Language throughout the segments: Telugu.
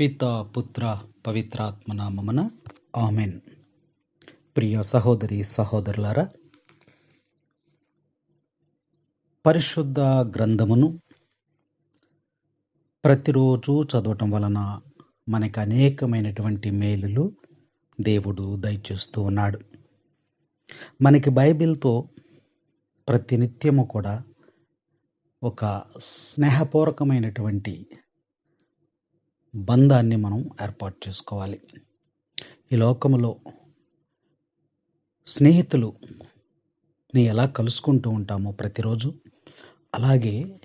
పిత పుత్ర పవిత్రాత్మ నామమున ఆమెన్. ప్రియ సహోదరి సహోదరులారా పరిశుద్ధ గ్రంథమును ప్రతిరోజు చదవటం వలన మనకు అనేకమైనటువంటి మేలులు దేవుడు దయచేస్తూ ఉన్నాడు. మనకి బైబిల్తో ప్రతినిత్యము కూడా ఒక స్నేహపూర్వకమైనటువంటి బంధాన్ని మనం ఏర్పాటు చేసుకోవాలి. ఈ లోకములో స్నేహితులు ని ఎలా కలుసుకుంటూ ఉంటామో ప్రతిరోజు అలాగే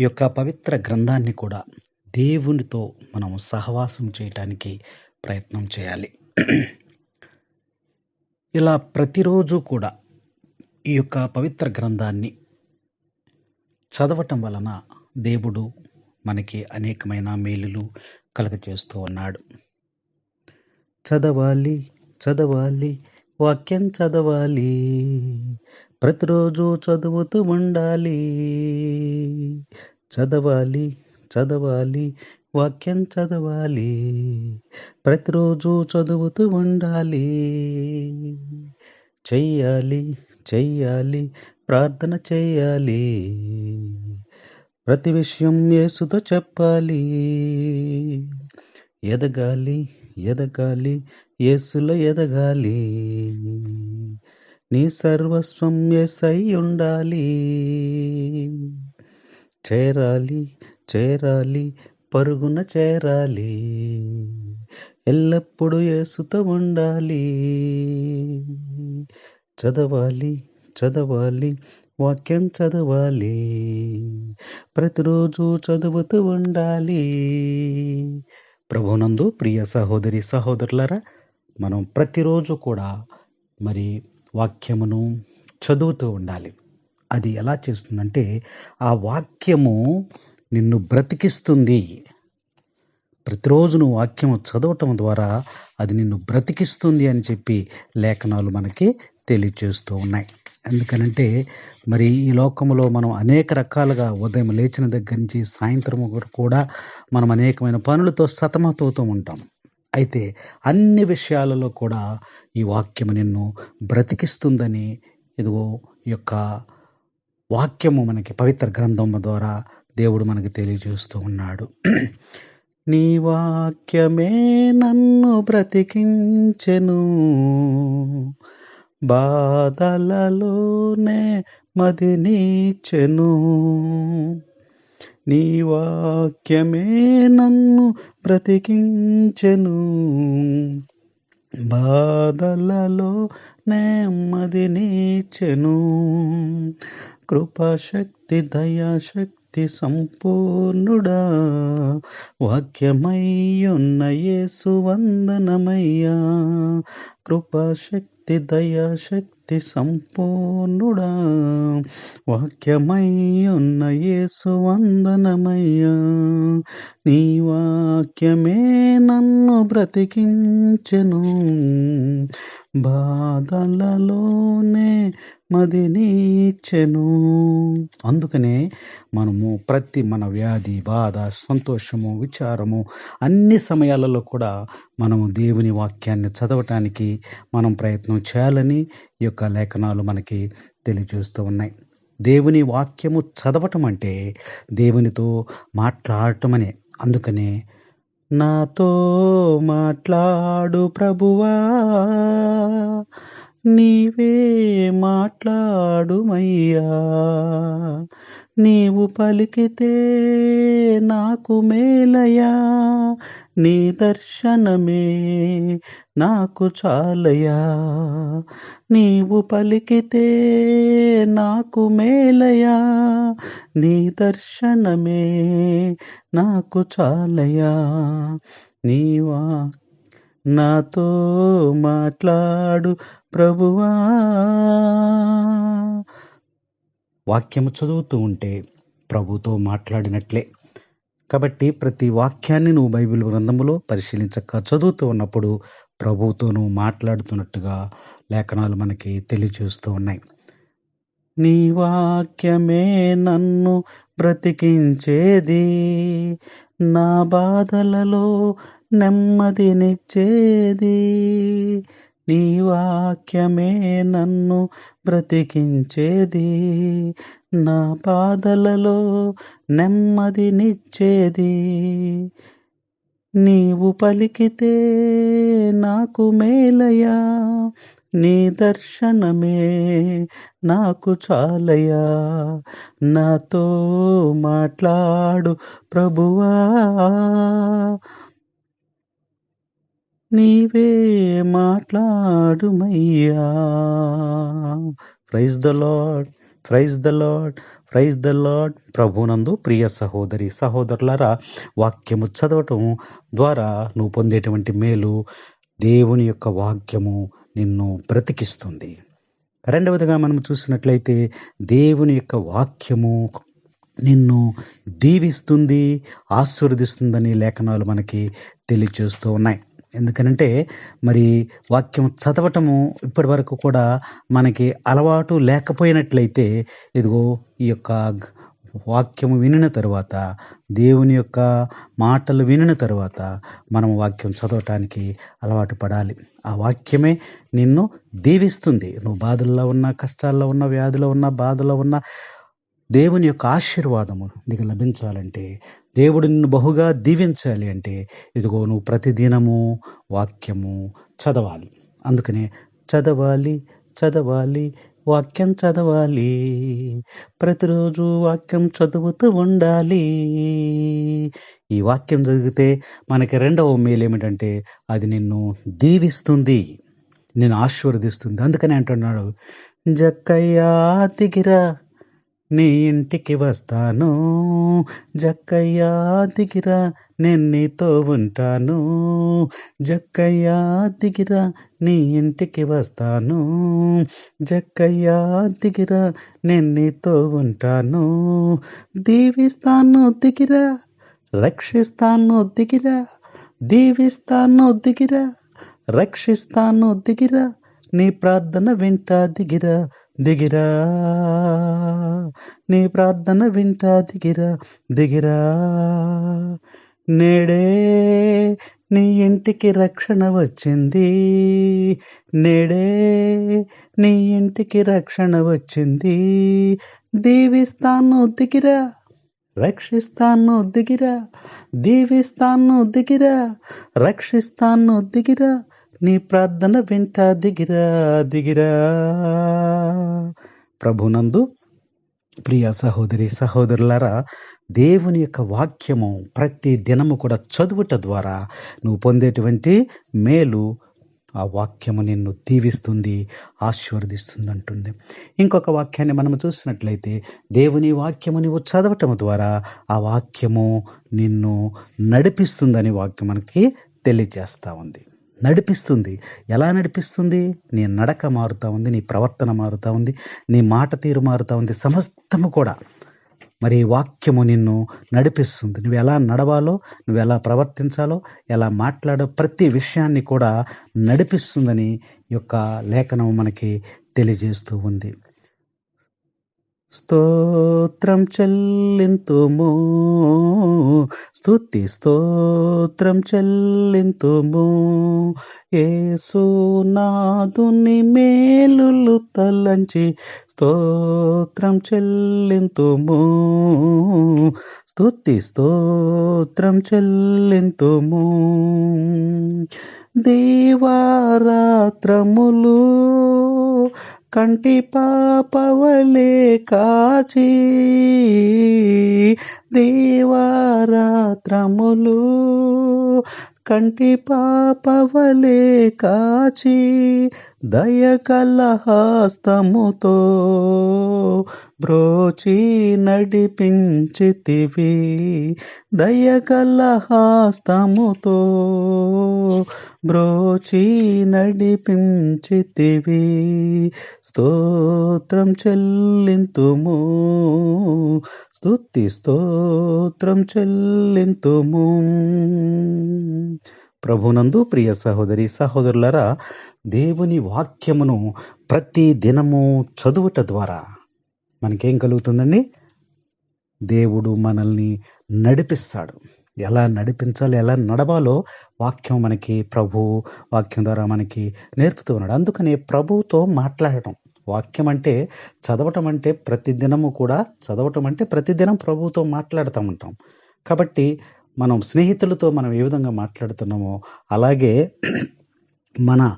ఈ యొక్క పవిత్ర గ్రంథాన్ని కూడా దేవునితో మనం సహవాసం చేయటానికి ప్రయత్నం చేయాలి. ఇలా ప్రతిరోజు కూడా ఈ యొక్క పవిత్ర గ్రంథాన్ని చదవటం వలన దేవుడు మనకి అనేకమైన మేలులు కలుగచేస్తూ ఉన్నాడు. చదవాలి చదవాలి వాక్యం చదవాలి. ప్రతిరోజు చదువుతూ ఉండాలి. చదవాలి చదవాలి వాక్యం చదవాలి. ప్రతిరోజు చదువుతూ ఉండాలి. చెయ్యాలి చెయ్యాలి ప్రార్థన చెయ్యాలి. ప్రతి విషయం యేసుతో చెప్పాలి. ఎదగాలి ఎదగాలి యేసులో ఎదగాలి. నీ సర్వస్వం ఎసై ఉండాలి. చేరాలి చేరాలి పరుగున చేరాలి. ఎల్లప్పుడూ యేసుతో ఉండాలి. చదవాలి చదవాలి వాక్యం చదవాలి. ప్రతిరోజు చదువుతూ ఉండాలి. ప్రభునందు ప్రియ సహోదరి సహోదరులరా మనం ప్రతిరోజు కూడా మరి వాక్యమును చదువుతూ ఉండాలి. అది ఎలా చేస్తుందంటే ఆ వాక్యము నిన్ను బ్రతికిస్తుంది. ప్రతిరోజు నువ్వు వాక్యము చదవటం ద్వారా అది నిన్ను బ్రతికిస్తుంది అని చెప్పి లేఖనాలు మనకి తెలియచేస్తూ ఉన్నాయి. ఎందుకనంటే మరి ఈ లోకంలో మనం అనేక రకాలుగా ఉదయం లేచిన దగ్గర నుంచి సాయంత్రం వరకు కూడా మనం అనేకమైన పనులతో సతమతవుతూ ఉంటాం. అయితే అన్ని విషయాలలో కూడా ఈ వాక్యము నిన్ను బ్రతికిస్తుందని ఇదిగో ఈ యొక్క వాక్యము మనకి పవిత్ర గ్రంథం ద్వారా దేవుడు మనకి తెలియజేస్తూ ఉన్నాడు. నీ వాక్యమే నన్ను బ్రతికించెను. బాధలలోనే మది నీచెను నీ వాక్యమే నన్ను బ్రతికించెను. బాధలలో నెమ్మది నీచెను కృపాశక్తి దయాశక్తి సంపూర్ణుడా వాక్యమయ్యున్న యేసు వందనమయ్యా. కృపాశక్తి దయాశక్తి సంపూర్ణుడా. వాక్యమయ్యున్న యేసు వందనమయ్యా. నీ వాక్యమే నన్ను బ్రతికించెను. బాధలలోనే మది నీచెను. అందుకనే మనము ప్రతి మన వ్యాధి బాధ సంతోషము విచారము అన్ని సమయాలలో కూడా మనము దేవుని వాక్యాన్ని చదవటానికి మనం ప్రయత్నం చేయాలని ఈ యొక్క లేఖనాలు మనకి తెలియజేస్తూ ఉన్నాయి. దేవుని వాక్యము చదవటం అంటే దేవునితో మాట్లాడటమనే. అందుకనే నాతో మాట్లాడు ప్రభువా. నీవే మాట్లాడుమయ్యా. నీవు పలికితే నాకు మేలయా నీ దర్శనమే నాకు చాలయా నీవు పలికితే నాకు మేలయా నీ దర్శనమే నాకు చాలయా నీవా నాతో మాట్లాడు ప్రభువా. వాక్యము చదువుతూ ఉంటే ప్రభుతో మాట్లాడినట్లే. కాబట్టి ప్రతి వాక్యాన్ని నువ్వు బైబిల్ గ్రంథములో పరిశీలించక చదువుతూ ఉన్నప్పుడు ప్రభువుతో నువ్వు మాట్లాడుతున్నట్టుగా లేఖనాలు మనకి తెలియచేస్తూ ఉన్నాయి. నీ వాక్యమే నన్ను బ్రతికించేది. నా బాధలలో నెమ్మదినిచ్చేది నీ వాక్యమే నన్ను బ్రతికించేది. నా బాధలలో నెమ్మదినిచ్చేది నీవు పలికితే నాకు మేలయా? నీ దర్శనమే నాకు చాలయా? నాతో మాట్లాడు ప్రభువా. నీవే మాట్లాడుమయ్యా. Praise the Lord praise the Lord praise the Lord ప్రభునందు ప్రియ సహోదరి సహోదరులారా వాక్యము చదవటం ద్వారా నువ్వు పొందేటువంటి మేలు దేవుని యొక్క వాక్యము నిన్ను బ్రతికిస్తుంది. రెండవదిగా మనం చూసినట్లయితే దేవుని యొక్క వాక్యము నిన్ను దీవిస్తుంది ఆశీర్వదిస్తుందని లేఖనాలు మనకి తెలియజేస్తూ ఉన్నాయి. ఎందుకనంటే మరి వాక్యం చదవటము ఇప్పటి వరకు కూడా మనకి అలవాటు లేకపోయినట్లయితే ఇదిగో ఈ యొక్క వాక్యము వినిన తరువాత దేవుని యొక్క మాటలు వినిన తరువాత మనం వాక్యం చదవటానికి అలవాటు పడాలి. ఆ వాక్యమే నిన్ను దీవిస్తుంది. నువ్వు బాధల్లో ఉన్న కష్టాల్లో ఉన్న వ్యాధిలో ఉన్న బాధలో ఉన్న దేవుని యొక్క ఆశీర్వాదము నీకు లభించాలంటే దేవుడు నిన్ను బహుగా దీవించాలి అంటే ఇదిగో నువ్వు ప్రతిదినము వాక్యము చదవాలి. అందుకనే చదవాలి చదవాలి వాక్యం చదవాలి. ప్రతిరోజు వాక్యం చదువుతూ ఉండాలి. ఈ వాక్యం చదివితే మనకి రెండవ మేలు ఏమిటంటే అది నిన్ను దీవిస్తుంది నేను ఆశీర్వదిస్తుంది. అందుకని అంటున్నాడు జక్కయ్యా దిగిరా నీ ఇంటికి వస్తాను. జక్కయ్యా దిగిరా నేను నీతో ఉంటాను. జక్కయ్యా దిగిరా నీ ఇంటికి వస్తాను. జక్కయ్యా దిగిరా నేను నీతో ఉంటాను. దీవిస్తాను దిగిరా రక్షిస్తాను దిగిరా. దీవిస్తాను దిగిరా రక్షిస్తాను దిగిరా. నీ ప్రార్థన వింటా దిగిరా దిగిరా. నీ ప్రార్థన వింటా దిగిరా దిగిరా. నేడే నీ ఇంటికి రక్షణ వచ్చింది. నేడే నీ ఇంటికి రక్షణ వచ్చింది. దీవిస్తాను దిగిరా. రక్షిస్తాను దిగిరా. దీవిస్తాను దిగిరా. రక్షిస్తాను దిగిరా. నీ ప్రార్థన వింటా దిగిరా దిగిరా. ప్రభునందు ప్రియ సహోదరి సహోదరులారా దేవుని యొక్క వాక్యము ప్రతి దినము కూడా చదువుట ద్వారా నువ్వు పొందేటువంటి మేలు ఆ వాక్యము నిన్ను దీవిస్తుంది ఆశీర్వదిస్తుంది అంటుంది ఇంకొక వాక్యాన్ని మనం చూసినట్లయితే దేవుని వాక్యము నువ్వు చదవటం ద్వారా ఆ వాక్యము నిన్ను నడిపిస్తుందని వాక్యం మనకి తెలియజేస్తూ ఉంది. నడిపిస్తుంది. ఎలా నడిపిస్తుంది? నీ నడక మారుతూ ఉంది నీ ప్రవర్తన మారుతూ ఉంది నీ మాట తీరు మారుతూ ఉంది సమస్తము కూడా. మరి వాక్యము నిన్ను నడిపిస్తుంది. నువ్వు ఎలా నడవాలో నువ్వు ఎలా ప్రవర్తించాలో ఎలా మాట్లాడో ప్రతి విషయాన్ని కూడా నడిపిస్తుందని యొక్క లేఖనం మనకి తెలియజేస్తూ ఉంది. స్తోత్రం చెల్లింతుము. స్థుతి స్తోత్రం చెల్లింతుము. ఏసునాదుని మేలులు తలంచి స్తోత్రం చెల్లింతుము. స్థుతి స్తోత్రం చెల్లింతుము. దేవారాత్రములు కంటి పాపవలే కాచి దేవారాత్రములు కంటి పాపవలే కాచి దయకల హస్తముతో బ్రోచి నడిపించితివి. దయకల హస్తముతో బ్రోచి నడిపించితివి. స్తోత్రం చెల్లింతుము. స్తుతి స్తోత్రం చెల్లింతుము. ప్రభునందు ప్రియ సహోదరి సహోదరులరా దేవుని వాక్యమును ప్రతి దినము చదువుట ద్వారా మనకేం కలుగుతుందండి? దేవుడు మనల్ని నడిపిస్తాడు. ఎలా నడిపించాలి ఎలా నడవాలో వాక్యం మనకి ప్రభు వాక్యం ద్వారా మనకి నేర్పుతూ ఉన్నాడు. అందుకని ప్రభుతో మాట్లాడటం వాక్యం అంటే చదవటం అంటే ప్రతి దినము కూడా చదవటం అంటే ప్రతిదినం ప్రభుతో మాట్లాడుతూ ఉంటాం. కాబట్టి మనం స్నేహితులతో మనం ఏ విధంగా మాట్లాడుతున్నామో అలాగే మన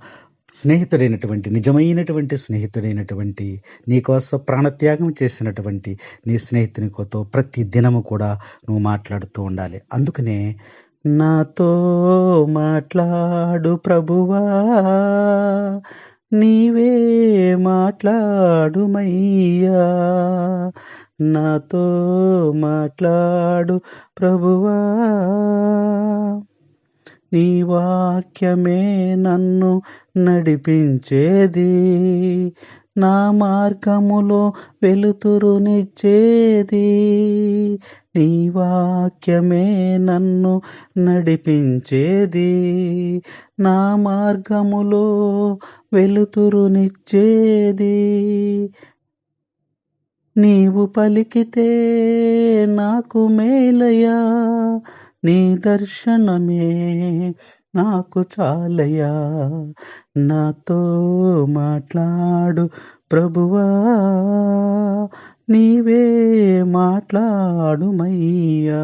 స్నేహితుడైనటువంటి నిజమైనటువంటి స్నేహితుడైనటువంటి నీకోసం ప్రాణత్యాగం చేసినటువంటి నీ స్నేహితునికోతో ప్రతి దినము కూడా నువ్వు మాట్లాడుతూ ఉండాలి. అందుకనే నాతో మాట్లాడు ప్రభువా నీవే మాట్లాడుమయ్యా. నాతో మాట్లాడు ప్రభువా. నీ వాక్యమే నన్ను నడిపించేది. నా మార్గములో వెలుతురునిచ్చేది నీ వాక్యమే నన్ను నడిపించేది. నా మార్గములో వెలుతురునిచ్చేది నీవు పలికితే నాకు మేలయా నీ దర్శనమే నాకు చాలయా నాతో మాట్లాడు ప్రభువా. నీవే మాట్లాడుమయ్యా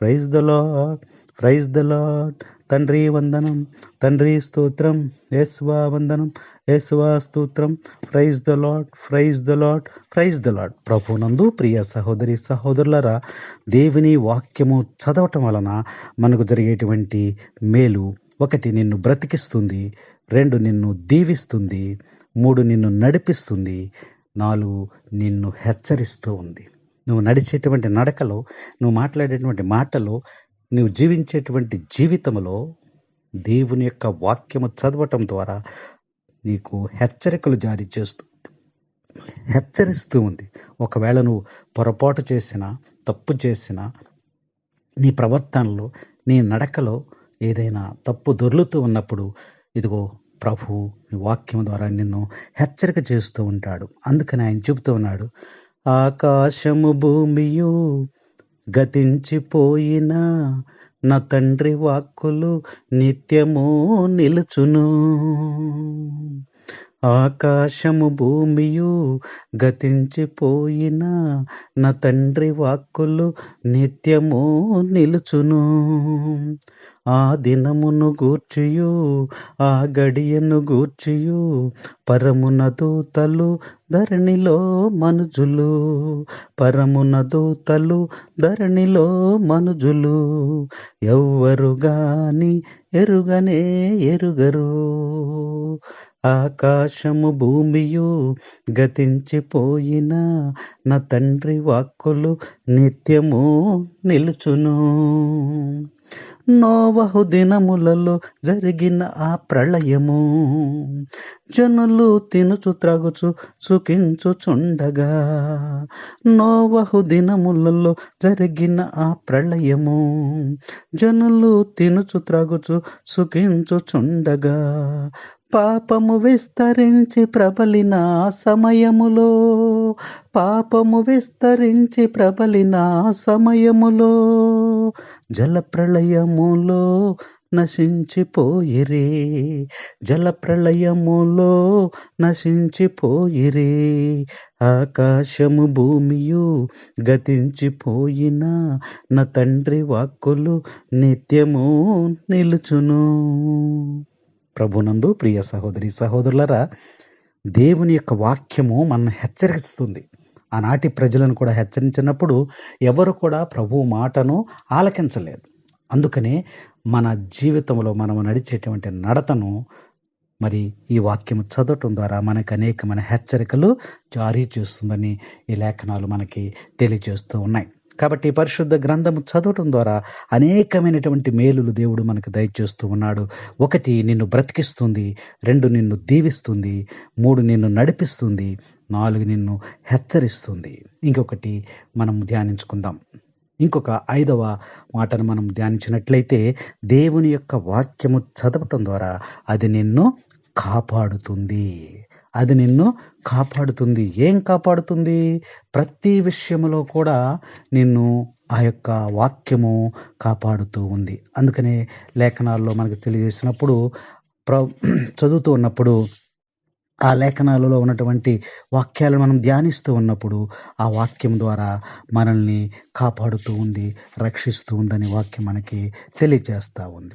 praise the Lord praise the Lord తండ్రి వందనం తండ్రి స్తోత్రం యేసువా వందనం యేసువా స్తోత్రం. Praise the Lord praise the Lord praise the Lord ప్రభునందు ప్రియ సహోదరి సహోదరులరా దేవుని వాక్యము చదవటం వలన మనకు జరిగేటువంటి మేలు ఒకటి నిన్ను బ్రతికిస్తుంది రెండు నిన్ను దీవిస్తుంది మూడు నిన్ను నడిపిస్తుంది నాలుగు నిన్ను హెచ్చరిస్తూ ఉంది. నువ్వు నడిచేటువంటి నడకలో నువ్వు మాట్లాడేటువంటి మాటలో నువ్వు జీవించేటువంటి జీవితంలో దేవుని యొక్క వాక్యము చదవటం ద్వారా నీకు హెచ్చరికలు జారీ చేస్తూ హెచ్చరిస్తూ ఉంది. ఒకవేళ నువ్వు పొరపాటు చేసినా తప్పు చేసినా నీ ప్రవర్తనలో నీ నడకలో ఏదైనా తప్పు దొర్లుతూ ఉన్నప్పుడు ఇదిగో ప్రభు నీ వాక్యం ద్వారా నిన్ను హెచ్చరిక చేస్తూ ఉంటాడు. అందుకని ఆయన చెబుతూ ఉన్నాడు ఆకాశము భూమియు గతించిపోయినా నా తండ్రి వాక్కులు నిత్యము నిలుచును. ఆకాశము భూమియు గతించిపోయిన నా తండ్రి వాక్కులు నిత్యము నిలుచును. ఆ దినమును గూర్చియు ఆ గడియను గూర్చియు. పరమున దూతలు ధరణిలో మనుజులు పరమున దూతలు ధరణిలో మనుజులు. ఎవ్వరు గాని ఎరుగనే ఎరుగరు. ఆకాశము భూమియు గతించిపోయిన నా తండ్రి వాక్కులు నిత్యము నిలుచును. నోవహు దినములలో జరిగిన ఆ ప్రళయము. జనులు తినుచు త్రాగుచు సుఖించుచుండగా. నోవహు దినములలో జరిగిన ఆ ప్రళయము. జనులు తినుచు త్రాగుచు సుఖించుచుండగా. పాపము విస్తరించి ప్రబలిన సమయములో పాపము విస్తరించి ప్రబలిన సమయములో జలప్రళయములో నశించిపోయిరే జలప్రళయములో నశించిపోయిరే ఆకాశము భూమియు గతించిపోయిన నా తండ్రి వాక్కులు నిత్యము నిలుచును. ప్రభునందు ప్రియ సహోదరి సహోదరులరా దేవుని యొక్క వాక్యము మనల్ని హెచ్చరిస్తుంది. ఆనాటి ప్రజలను కూడా హెచ్చరించినప్పుడు ఎవరు కూడా ప్రభు మాటను ఆలకించలేదు. అందుకనే మన జీవితంలో మనము నడిచేటువంటి నడతను మరి ఈ వాక్యము చదవటం ద్వారా మనకు అనేకమైన హెచ్చరికలు జారీ చేస్తుందని ఈ లేఖనాలు మనకి తెలియజేస్తూ ఉన్నాయి. కాబట్టి పరిశుద్ధ గ్రంథము చదవటం ద్వారా అనేకమైనటువంటి మేలులు దేవుడు మనకు దయచేస్తూ ఉన్నాడు. ఒకటి నిన్ను బ్రతికిస్తుంది. రెండు నిన్ను దీవిస్తుంది. మూడు నిన్ను నడిపిస్తుంది. నాలుగు నిన్ను హెచ్చరిస్తుంది. ఇంకొకటి మనం ధ్యానించుకుందాం. ఇంకొక ఐదవ మాటను మనం ధ్యానించినట్లయితే దేవుని యొక్క వాక్యము చదవటం ద్వారా అది నిన్ను కాపాడుతుంది. అది నిన్ను కాపాడుతుంది. ఏం కాపాడుతుంది? ప్రతి విషయంలో కూడా నిన్ను ఆ యొక్క వాక్యము కాపాడుతూ ఉంది. అందుకనే లేఖనాల్లో మనకు తెలియజేసినప్పుడు ప్ర చదువుతూ ఉన్నప్పుడు ఆ లేఖనాలలో ఉన్నటువంటి వాక్యాలను మనం ధ్యానిస్తూ ఉన్నప్పుడు ఆ వాక్యం ద్వారా మనల్ని కాపాడుతూ ఉంది రక్షిస్తూ ఉందని వాక్యం మనకి తెలియజేస్తూ ఉంది.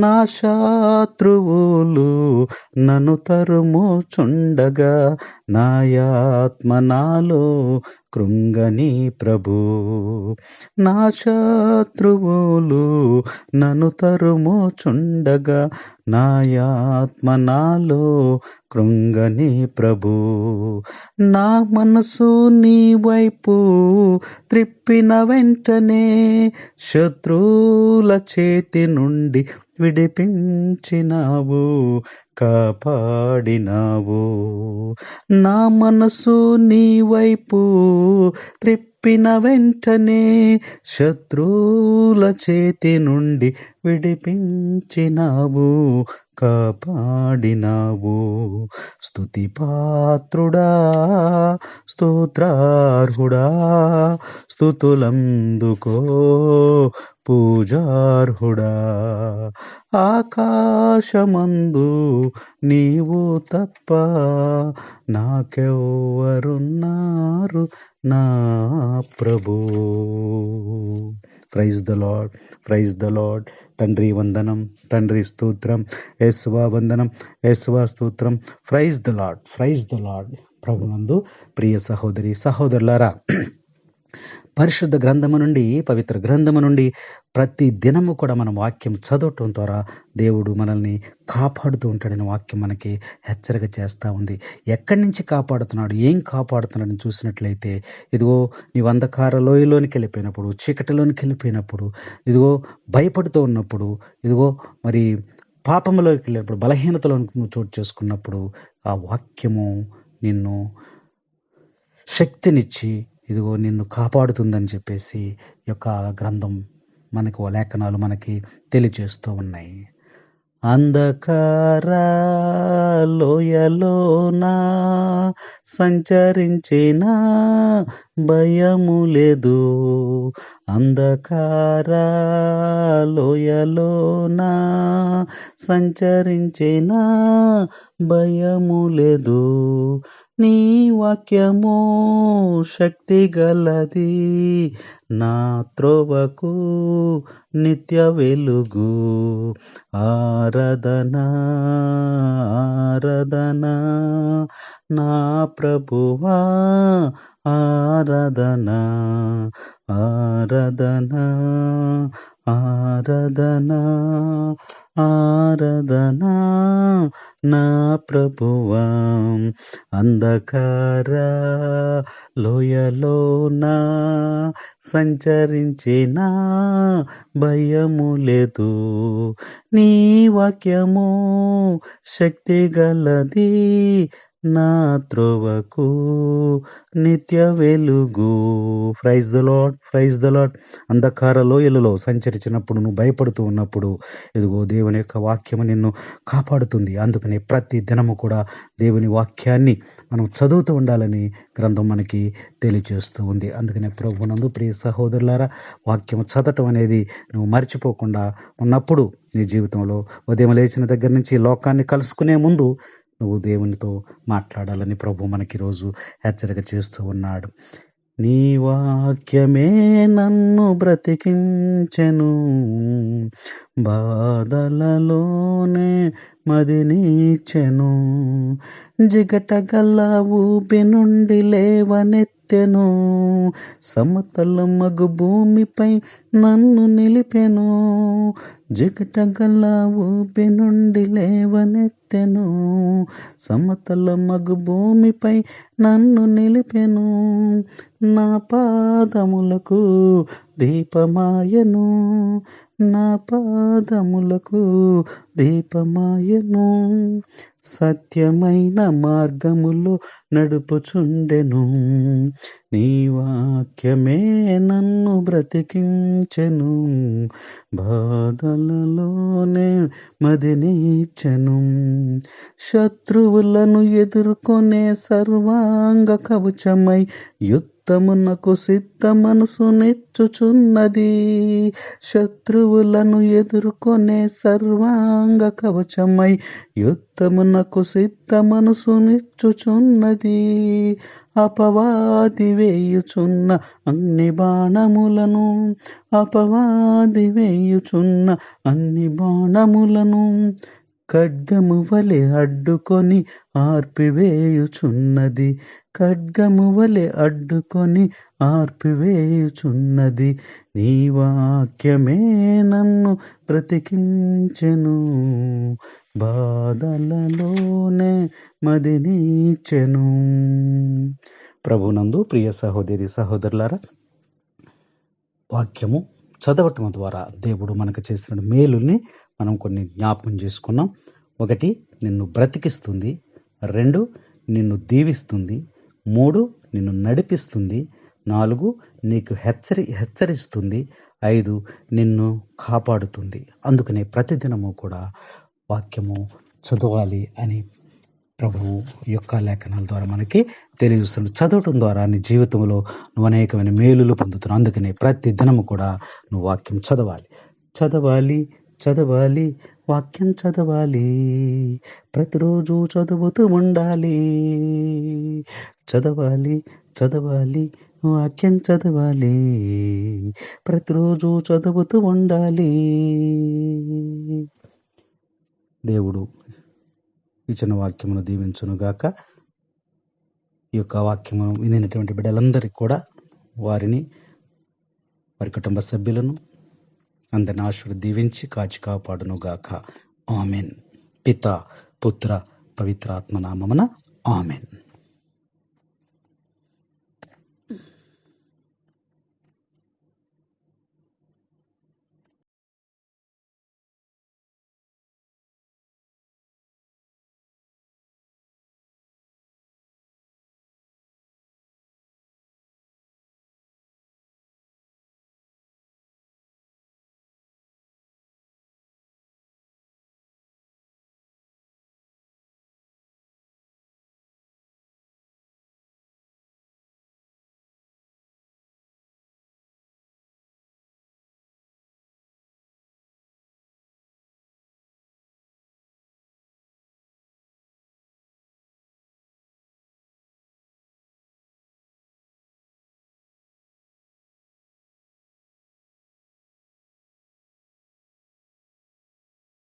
నా శత్రువులు నన్ను తరుముచుండగా నాయాత్మ నాలో కృంగని ప్రభు నా శత్రువులు నన్ను తరుముచుండగా నాయాత్మ నాలో కృంగని ప్రభు నా మనసు నీ వైపు త్రిప్పిన వెంటనే శత్రువుల చేతి నుండి విడిపించినావు. కాపాడినావు నా మనసు నీ వైపు త్రిప్పిన వెంటనే శత్రువుల చేతి నుండి విడిపించినావు. కాపాడినావు స్థుతి పాత్రుడా స్తోత్రార్హుడా స్థుతులందుకో పూజార్హుడా. ఆకాశమందు నీవు తప్ప నాకెవ్వరున్నారు నా ప్రభు. Praise the Lord praise the Lord తండ్రి వందనం తండ్రి స్తోత్రం యేసువా వందనం యేసువా స్తోత్రం praise the Lord praise the Lord ప్రభునందు ప్రియ సహోదరి సహోదరులారా పరిశుద్ధ గ్రంథము నుండి పవిత్ర గ్రంథము నుండి ప్రతి దినము కూడా మనం వాక్యం చదవటం ద్వారా దేవుడు మనల్ని కాపాడుతూ ఉంటాడని వాక్యం మనకి హెచ్చరిక చేస్తూ ఉంది. ఎక్కడి నుంచి కాపాడుతున్నాడు? ఏం కాపాడుతున్నాడని చూసినట్లయితే ఇదిగో నీవు అంధకార లోయలోనికి వెళ్ళిపోయినప్పుడు చీకటిలోనికి వెళ్ళిపోయినప్పుడు ఇదిగో భయపడుతూ ఉన్నప్పుడు ఇదిగో మరి పాపంలోకి వెళ్ళినప్పుడు బలహీనతలో నువ్వు చోటు చేసుకున్నప్పుడు ఆ వాక్యము నిన్ను శక్తినిచ్చి ఇదిగో నిన్ను కాపాడుతుందని చెప్పేసి యొక్క గ్రంథం మనకు లేఖనాలు మనకి తెలియజేస్తూ ఉన్నాయి. అంధకార లోయలోన సంచరించిన భయము లేదు. అంధకార లోయలోన సంచరించిన భయము లేదు. నీ వాక్యము శక్తి గలది నా త్రోవకు నిత్య వెలుగు. ఆరాధన ఆరాధన నా ప్రభువా ఆరాధన ఆరాధన ఆరాధన. ఆరాధనా నా ప్రభువా అంధకార లోయలోన సంచరించిన భయము లేదు. నీ వాక్యము శక్తి గలది నా త్రోవకు నిత్య వెలుగు. Praise the Lord praise the Lord అంధకార లోయలలో సంచరించినప్పుడు నువ్వు భయపడుతూ ఉన్నప్పుడు ఇదిగో దేవుని యొక్క వాక్యము నిన్ను కాపాడుతుంది. అందుకని ప్రతి దినము కూడా దేవుని వాక్యాన్ని మనం చదువుతూ ఉండాలని గ్రంథం మనకి తెలియజేస్తూ ఉంది. అందుకనే ప్రభునందు ప్రియ సహోదరులారా వాక్యం చదవటం అనేది నువ్వు మర్చిపోకుండా ఉన్నప్పుడు నీ జీవితంలో ఉదయం లేచిన దగ్గర నుంచి లోకాన్ని కలుసుకునే ముందు నువ్వు దేవునితో మాట్లాడాలని ప్రభు మనకి రోజు హెచ్చరిక చేస్తూ ఉన్నాడు. నీ వాక్యమే నన్ను బ్రతికించెను. బాధలలోనే మదినీచెను జిగటగల ఊపి నుండి లేవనెత్తెను. సమతల మగు భూమిపై నన్ను నిలిపెను. జిగటగల ఊపి నుండి లేవనెత్తెను. సమతల మగు భూమిపై నన్ను నిలిపెను. నా పాదములకు దీపమాయను. నా పాదములకు దీపమాయను సత్యమైన మార్గములో నడుపుచుండెను. నీ వాక్యమే నన్ను బ్రతికించెను బాధలలోనే మదినిచ్చెను శత్రువులను ఎదుర్కొనే సర్వాంగ కవచమై యుద్ధమునకు సిద్ధ మనసు నెచ్చుచున్నది. శత్రువులను ఎదుర్కొనే సర్వాంగ కవచమై యుద్ధమునకు సిద్ధ మనసు నెచ్చుచున్నది. అపవాది వేయుచున్న అన్ని బాణములను అపవాది వేయుచున్న అన్ని బాణములను ఖడ్గము వలె అడ్డుకొని ఆర్పివేయుచున్నది. ఖడ్గము వలె అడ్డుకొని ఆర్పివేయుచున్నది. నీ వాక్యమే నన్ను బ్రతికించెను. బాధలలోనే మదినీచెను. ప్రభునందు ప్రియ సహోదరి సహోదరులారా వాక్యము చదవటం ద్వారా దేవుడు మనకు చేసిన మేలుల్ని మనం కొన్ని జ్ఞాపకం చేసుకున్నాం. ఒకటి నిన్ను బ్రతికిస్తుంది. రెండు నిన్ను దీవిస్తుంది. మూడు నిన్ను నడిపిస్తుంది. నాలుగు నీకు హెచ్చరి హెచ్చరిస్తుంది. ఐదు నిన్ను కాపాడుతుంది. అందుకనే ప్రతిదినము కూడా వాక్యము చదవాలి అని ప్రభువు యొక్క లేఖనాల ద్వారా మనకి తెలియజేస్తుంది చదవటం ద్వారా నీ జీవితంలో నువ్వు అనేకమైన మేలులు పొందుతున్నావు. అందుకనే ప్రతి దినము కూడా నువ్వు వాక్యం చదవాలి. చదవాలి చదవాలి వాక్యం చదవాలి. ప్రతిరోజు చదువుతూ ఉండాలి. చదవాలి చదవాలి వాక్యం చదవాలి. ప్రతిరోజు చదువుతూ ఉండాలి. దేవుడు ఇచ్చిన వాక్యమును దీవించునుగాక ఈ యొక్క వాక్యమును వినినటువంటి బిడ్డలందరికీ కూడా వారిని వారి కుటుంబ సభ్యులను అందరిని ఆశుడు దీవించి కాచి కాపాడునుగాక ఆమెన్. పిత పుత్ర పవిత్రాత్మ నామమున ఆమెన్.